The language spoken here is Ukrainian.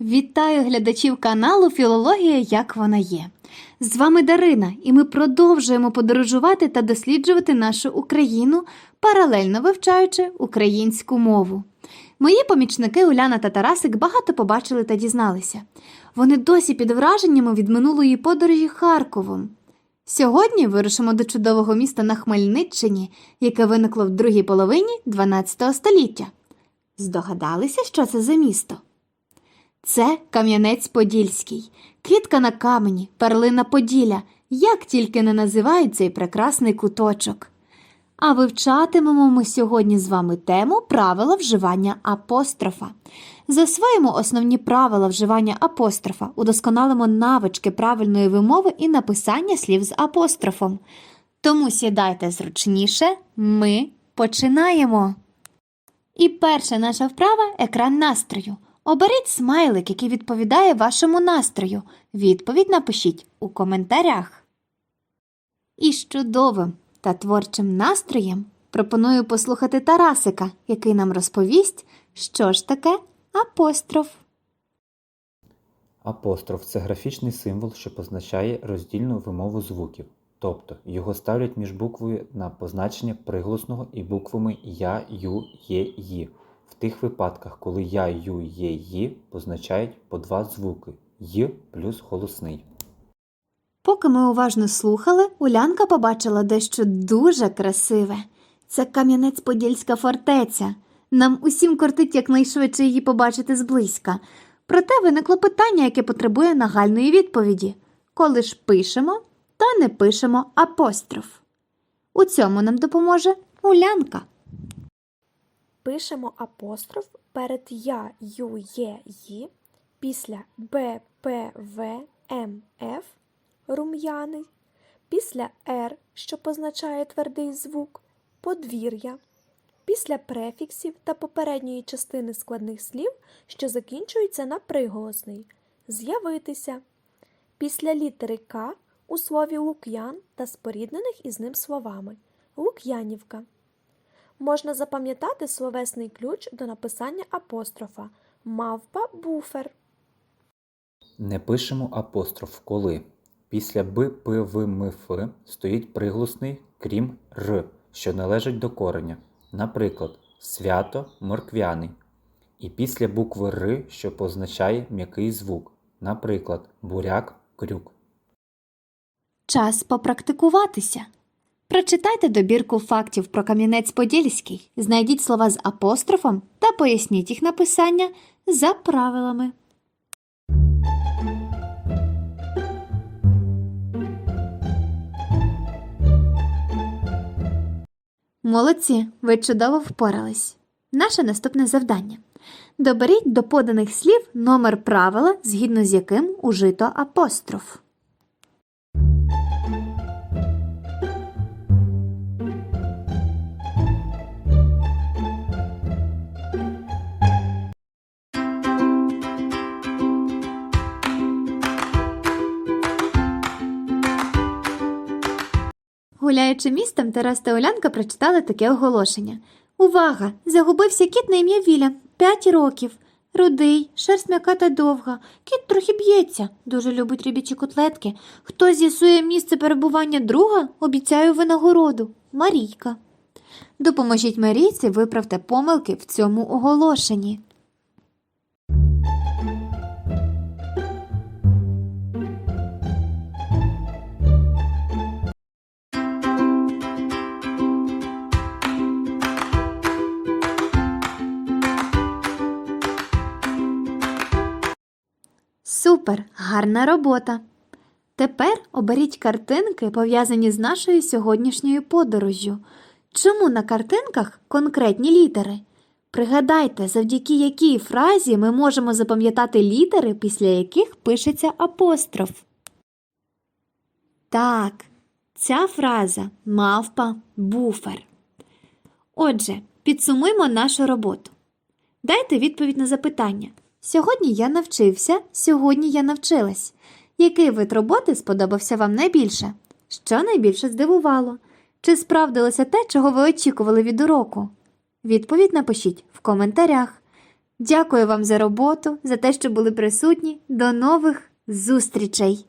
Вітаю глядачів каналу Філологія як вона є. З вами Дарина, і ми продовжуємо подорожувати та досліджувати нашу Україну, паралельно вивчаючи українську мову. Мої помічники Уляна та Тарасик багато побачили та дізналися. Вони досі під враженнями від минулої подорожі Харковом. Сьогодні вирушимо до чудового міста на Хмельниччині, яке виникло в другій половині 12 століття. Здогадалися, що це за місто? Це Кам'янець-Подільський, квітка на камені, перлина Поділля, як тільки не називають цей прекрасний куточок. А вивчатимемо ми сьогодні з вами тему правила вживання апострофа. Засвоїмо основні правила вживання апострофа, удосконалимо навички правильної вимови і написання слів з апострофом. Тому сідайте зручніше, ми починаємо. І перша наша вправа екран настрою. Оберіть смайлик, який відповідає вашому настрою. Відповідь напишіть у коментарях. І чудовим та творчим настроєм пропоную послухати Тарасика, який нам розповість, що ж таке апостроф. Апостроф це графічний символ, що позначає роздільну вимову звуків, тобто його ставлять між буквою на позначення приголосного і буквами Я, Ю, Є, Ї. В тих випадках, коли Я, Ю, Є, Ї позначають по два звуки Й плюс голосний. Поки ми уважно слухали, Улянка побачила дещо дуже красиве. Це Кам'янець-Подільська фортеця. Нам усім кортить якнайшвидше її побачити зблизька. Проте виникло питання, яке потребує нагальної відповіді. Коли ж пишемо, та не пишемо апостроф. У цьому нам допоможе Улянка. Пишемо апостроф перед я, ю, є, ї, після б, п, в, м, ф, рум'яний, після р, що позначає твердий звук, подвір'я, після префіксів та попередньої частини складних слів, що закінчуються на приголосний, з'явитися, після літери К у слові лук'ян та споріднених із ним словами Лук'янівка. Можна запам'ятати словесний ключ до написання апострофа мавпа буфер. Не пишемо апостроф, коли після Б, П, В, М, Ф стоїть приголосний, крім Р, що належить до кореня. Наприклад, свято морквяний. І після букви Р, що позначає м'який звук. Наприклад, буряк крюк. Час попрактикуватися. Прочитайте добірку фактів про Кам'янець-Подільський, знайдіть слова з апострофом та поясніть їх написання за правилами. Молодці, ви чудово впорались. Наше наступне завдання. Доберіть до поданих слів номер правила, згідно з яким ужито апостроф. Гуляючи містом, Тарас та Олянка прочитали таке оголошення. Увага! Загубився кіт на ім'я Віля, 5 років. Рудий, шерсть м'яка та довга. Кіт трохи б'ється, дуже любить рибічі котлетки. Хто з'ясує місце перебування друга, обіцяю винагороду. Марійка. Допоможіть Марійці виправте помилки в цьому оголошенні. Супер, гарна робота. Тепер оберіть картинки, пов'язані з нашою сьогоднішньою подорожжю. Чому на картинках конкретні літери? Пригадайте, завдяки якій фразі ми можемо запам'ятати літери, після яких пишеться апостроф. Так, ця фраза мавпа буфер. Отже, підсумуймо нашу роботу. Дайте відповідь на запитання. Сьогодні я навчився, сьогодні я навчилась. Який вид роботи сподобався вам найбільше? Що найбільше здивувало? Чи справдилося те, чого ви очікували від уроку? Відповідь напишіть в коментарях. Дякую вам за роботу, за те, що були присутні. До нових зустрічей!